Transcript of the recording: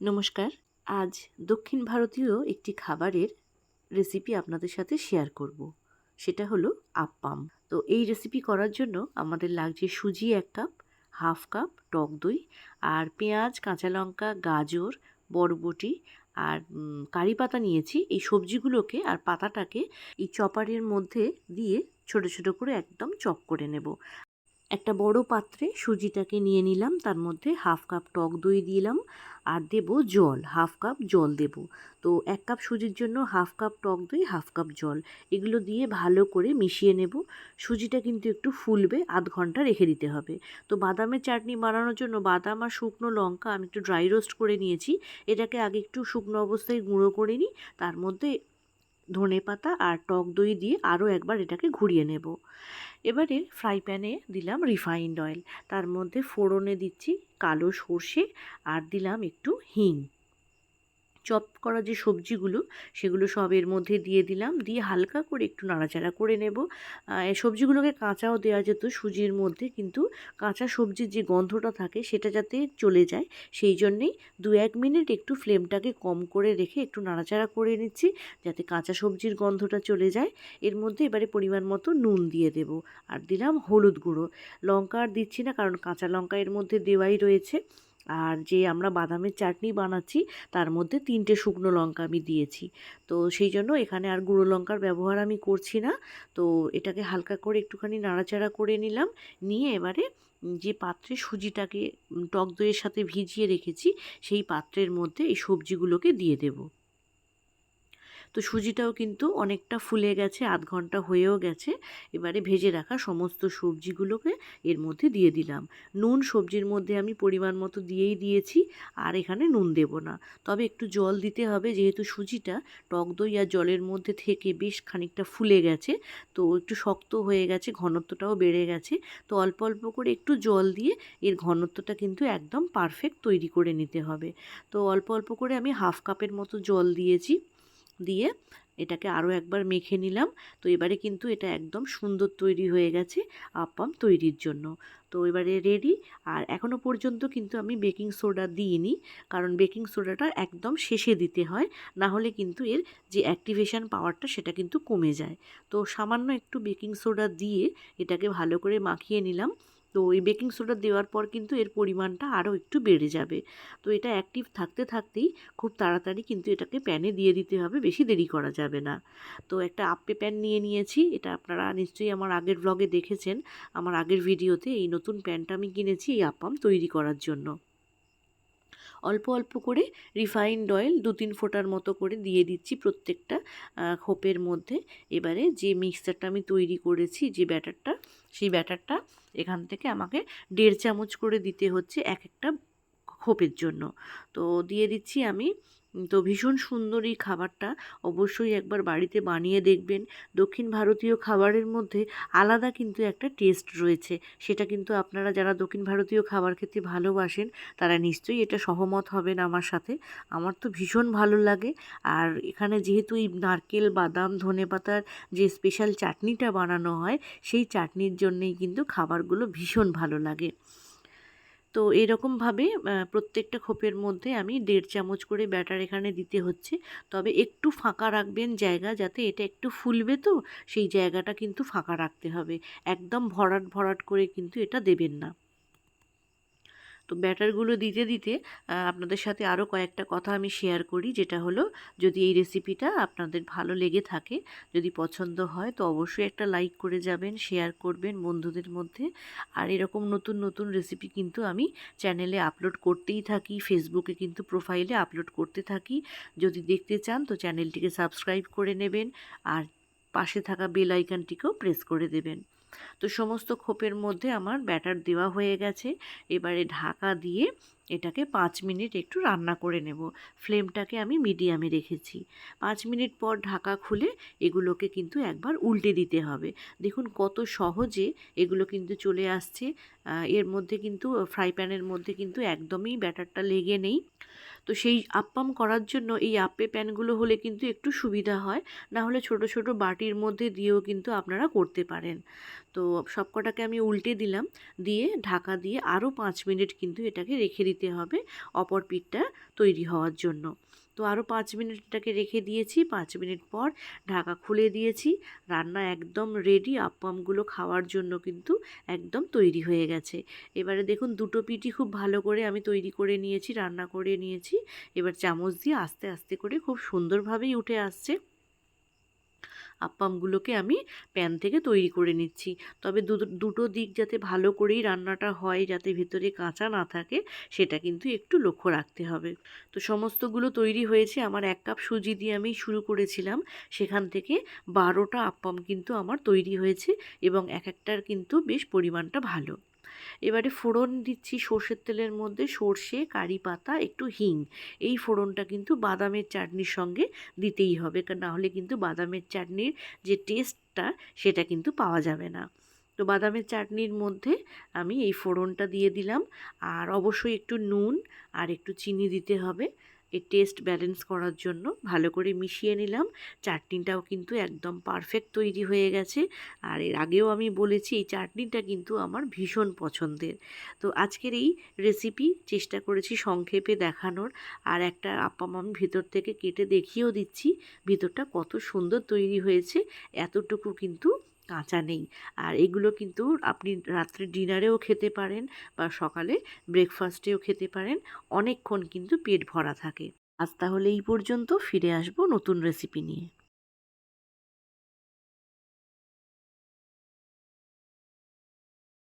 নমস্কার। আজ দক্ষিণ ভারতীয় একটি খাবারের রেসিপি আপনাদের সাথে শেয়ার করব। সেটা হলো আপ্পাম তো এই রেসিপি করার জন্য আমাদের লাগছে সুজি এক কাপ হাফ কাপ টক দই আর পেঁয়াজ, কাঁচা লঙ্কা, গাজর, বরবটি আর কারি পাতা নিয়েছি। এই সবজিগুলোকে আর পাতাটাকে এই চপারের মধ্যে দিয়ে ছোট ছোট করে একদম চপ করে নেব। একটা বড় পাত্রে সুজিটাকে নিয়ে নিলাম, তার মধ্যে হাফ কাপ টক দই দিলাম আর দেব জল, হাফ কাপ জল দেব। তো এক কাপ সুজির জন্য হাফ কাপ টক দই, হাফ কাপ জল, এগুলো দিয়ে ভালো করে মিশিয়ে নেব। সুজিটা কিন্তু একটু ফুলবে, আধ ঘণ্টা রেখে দিতে হবে। তো বাদামের চাটনি বানানোর জন্য বাদাম আর শুকনো লঙ্কা আমি একটু ড্রাই রোস্ট করে নিয়েছি। এটাকে আগে একটু শুকনো অবস্থায় গুঁড়ো করে নিই, তার মধ্যে ধনে পাতা আর টক দই দিয়ে আরও একবার এটাকে ঘুরিয়ে নেব। এবারে ফ্রাই প্যানে দিলাম রিফাইন্ড অয়েল তার মধ্যে ফোড়নে দিচ্ছি কালো সর্ষে আর দিলাম একটু হিং। চপ করা যে সবজিগুলো, সেগুলো সব এর মধ্যে দিয়ে দিলাম। দিয়ে হালকা করে একটু নাড়াচাড়া করে নেব। সবজিগুলোকে কাঁচাও দেওয়া যেত সুজির মধ্যে, কিন্তু কাঁচা সবজির যে গন্ধটা থাকে, সেটা যাতে চলে যায়, সেই জন্যেই দু এক মিনিট একটু ফ্লেমটাকে কম করে রেখে একটু নাড়াচাড়া করে নিচ্ছি, যাতে কাঁচা সবজির গন্ধটা চলে যায়। এর মধ্যে এবারে পরিমাণ মতো নুন দিয়ে দেব। আর দিলাম হলুদ গুঁড়ো। লঙ্কা আর দিচ্ছি না, কারণ কাঁচা লঙ্কা এর মধ্যে দেওয়াই রয়েছে। আর যে আমরা বাদামের চাটনি বানাচ্ছি, তার মধ্যে তিনটে শুকনো লঙ্কা আমি দিয়েছি। তো সেই জন্য এখানে আর গুঁড়ো লঙ্কার ব্যবহার আমি করছি না। তো এটাকে হালকা করে একটুখানি নাড়াচাড়া করে নিলাম। নিয়ে এবারে যে পাত্রে সুজিটাকে টক দইয়ের সাথে ভিজিয়ে রেখেছি, সেই পাত্রের মধ্যে এই সবজিগুলোকে দিয়ে দেবো। তো সুজিটাও কিন্তু অনেকটা ফুলে গেছে, আধ ঘণ্টা হয়েও গেছে। এবারে ভেজে রাখা সমস্ত সবজিগুলোকে এর মধ্যে দিয়ে দিলাম। নুন সবজির মধ্যে আমি পরিমাণ মতো দিয়েই দিয়েছি, আর এখানে নুন দেব না। তবে একটু জল দিতে হবে, যেহেতু সুজিটা টক দই আর জলের মধ্যে থেকে বেশ খানিকটা ফুলে গেছে, তো একটু শক্ত হয়ে গেছে, ঘনত্বটাও বেড়ে গেছে। তো অল্প অল্প করে একটু জল দিয়ে এর ঘনত্বটা কিন্তু একদম পারফেক্ট তৈরি করে নিতে হবে। তো অল্প অল্প করে আমি হাফ কাপের মতো জল দিয়েছি। দিয়ে এটাকে আরও একবার মেখে নিলাম। তো এবারে কিন্তু এটা একদম সুন্দর তৈরি হয়ে গেছে আপ্পাম তৈরির জন্য। তো এবারে রেডি আর এখনও পর্যন্ত কিন্তু আমি বেকিং সোডা দিইনি, কারণ বেকিং সোডাটা একদম শেষে দিতে হয় না হলে কিন্তু এর যে অ্যাক্টিভেশন পাওয়ারটা সেটা কিন্তু কমে যায়। তো সামান্য একটু বেকিং সোডা দিয়ে এটাকে ভালো করে মাখিয়ে নিলাম। তো এই বেকিং সোডা দেওয়ার পর কিন্তু এর পরিমাণটা আরও একটু বেড়ে যাবে। তো এটা অ্যাক্টিভ থাকতে থাকতেই খুব তাড়াতাড়ি কিন্তু এটাকে প্যানে দিয়ে দিতে হবে, বেশি দেরি করা যাবে না। তো একটা আপ্পে প্যান নিয়ে নিয়েছি, এটা আপনারা নিশ্চয়ই আমার আগের ব্লগে দেখেছেন। আমার আগের ভিডিওতে এই নতুন প্যানটা আমি কিনেছি, এই আপাম তৈরি করার জন্য। অল্প অল্প করে রিফাইন্ড অয়েল দু তিন ফোঁটার মতো করে দিয়ে দিচ্ছি প্রত্যেকটা খোপের মধ্যে। এবারে যে মিক্সচারটা আমি তৈরি করেছি, যে ব্যাটারটা, সেই ব্যাটারটা এখান থেকে আমাকে দেড় চামচ করে দিতে হচ্ছে এক একটা খোপের জন্য। তো দিয়ে দিচ্ছি আমি তো ভীষণ সুন্দর এই খাবারটা। অবশ্যই একবার বাড়িতে বানিয়ে দেখবেন। দক্ষিণ ভারতীয় খাবারের মধ্যে আলাদা কিন্তু একটা টেস্ট রয়েছে। সেটা কিন্তু আপনারা যারা দক্ষিণ ভারতীয় খাবার খেতে ভালোবাসেন, তারা নিশ্চয়ই এটা সহমত হবেন আমার সাথে। আমার তো ভীষণ ভালো লাগে। আর এখানে যেহেতু এই নারকেল, বাদাম ধনেপাতার যে স্পেশাল চাটনিটা বানানো হয়, সেই চাটনির জন্যেই কিন্তু খাবারগুলো ভীষণ ভালো লাগে। তো এরকমভাবে প্রত্যেকটা খোপের মধ্যে আমি দেড় চামচ করে ব্যাটার এখানে দিতে হচ্ছে। তবে একটু ফাঁকা রাখবেন জায়গা যাতে এটা একটু ফুলবে তো, সেই জায়গাটা কিন্তু ফাঁকা রাখতে হবে। একদম ভরাট ভরাট করে কিন্তু এটা দেবেন না। তো ব্যাটারগুলো দিতে দিতে আপনাদের সাথে আরও কয়েকটা কথা আমি শেয়ার করি। যেটা হলো, যদি এই রেসিপিটা আপনাদের ভালো লেগে থাকে, যদি পছন্দ হয়, তো অবশ্যই একটা লাইক করে যাবেন শেয়ার করবেন বন্ধুদের মধ্যে। আর এরকম নতুন নতুন রেসিপি কিন্তু আমি চ্যানেলে আপলোড করতেই থাকি ফেসবুকে কিন্তু প্রোফাইলে আপলোড করতে থাকি। যদি দেখতে চান, তো চ্যানেলটিকে সাবস্ক্রাইব করে নেবেন। আর পাশে থাকা বেল আইকনটিকেও প্রেস করে দেবেন। তো সমস্ত খোপের মধ্যে আমার ব্যাটার দেওয়া হয়ে গেছে। এবারে ঢাকা দিয়ে এটাকে পাঁচ মিনিট একটু রান্না করে নেব। ফ্লেমটাকে আমি মিডিয়ামে রেখেছি। পাঁচ মিনিট পর ঢাকা খুলে এগুলোকে কিন্তু একবার উল্টে দিতে হবে। দেখুন কত সহজে এগুলো কিন্তু চলে আসছে। এর মধ্যে কিন্তু ফ্রাই প্যানের মধ্যে কিন্তু একদমই ব্যাটারটা লেগে নেই। তো সেই আপ্পাম করার জন্য এই আপ্পে প্যানগুলো হলে কিন্তু একটু সুবিধা হয়। না হলে ছোট ছোট বাটির মধ্যে দিয়েও কিন্তু আপনারা করতে পারেন। তো সবকটাকে আমি উল্টে দিলাম। দিয়ে ঢাকা দিয়ে আরও পাঁচ মিনিট কিন্তু এটাকে রেখে দিতে হবে অপর পিঠটা তৈরি হওয়ার জন্য। তো আরও পাঁচ মিনিটটাকে রেখে দিয়েছি। পাঁচ মিনিট পর ঢাকা খুলে দিয়েছি। রান্না একদম রেডি আপ্পামগুলো খাওয়ার জন্য কিন্তু একদম তৈরি হয়ে গেছে। এবারে দেখুন, দুটো পিঠি খুব ভালো করে আমি তৈরি করে নিয়েছি, রান্না করে নিয়েছি। এবার চামচ দিয়ে আস্তে আস্তে করে খুব সুন্দরভাবেই উঠে আসছে। আপ্পামগুলোকে আমি প্যান থেকে তৈরি করে নিচ্ছি। তবে দুটো দিক যাতে ভালো করেই রান্নাটা হয়, যাতে ভেতরে কাঁচা না থাকে, সেটা কিন্তু একটু লক্ষ্য রাখতে হবে। তো সমস্তগুলো তৈরি হয়েছে। আমার এক কাপ সুজি দিয়ে আমি শুরু করেছিলাম। সেখান থেকে বারোটা আপ্পাম কিন্তু আমার তৈরি হয়েছে এবং এক একটার কিন্তু বেশ পরিমাণটা ভালো। এবারে ফোড়ন দিচ্ছি সর্ষের তেলের মধ্যে, সর্ষে, কারি পাতা, একটু হিং। এই ফোড়নটা কিন্তু বাদামের চাটনির সঙ্গে দিতেই হবে না হলে কিন্তু বাদামের চাটনির যে টেস্টটা সেটা কিন্তু পাওয়া যাবে না। তো বাদামের চাটনির মধ্যে আমি এই ফোড়নটা দিয়ে দিলাম, আর অবশ্যই একটু নুন আর একটু চিনি দিতে হবে। এই টেস্ট ব্যালেন্স করার জন্য ভালো করে মিশিয়ে নিলাম। চাটনিটাও কিন্তু একদম পারফেক্ট তৈরি হয়ে গেছে। আর এর আগেও আমি বলেছি, এই চাটনিটা কিন্তু আমার ভীষণ পছন্দের। তো আজকের এই রেসিপি চেষ্টা করেছি সংক্ষেপে দেখানোর। আর একটা আপ্পাম আমি ভিতর থেকে কেটে দেখিয়েও দিচ্ছি, ভিতরটা কত সুন্দর তৈরি হয়েছে। এতটুকু কিন্তু কাঁচা নেই। আর এগুলো কিন্তু আপনি রাত্রে ডিনারেও খেতে পারেন বা সকালে ব্রেকফাস্টেও খেতে পারেন। অনেকক্ষণ কিন্তু পেট ভরা থাকে। আজ তাহলে এই পর্যন্ত। ফিরে আসব নতুন রেসিপি নিয়ে।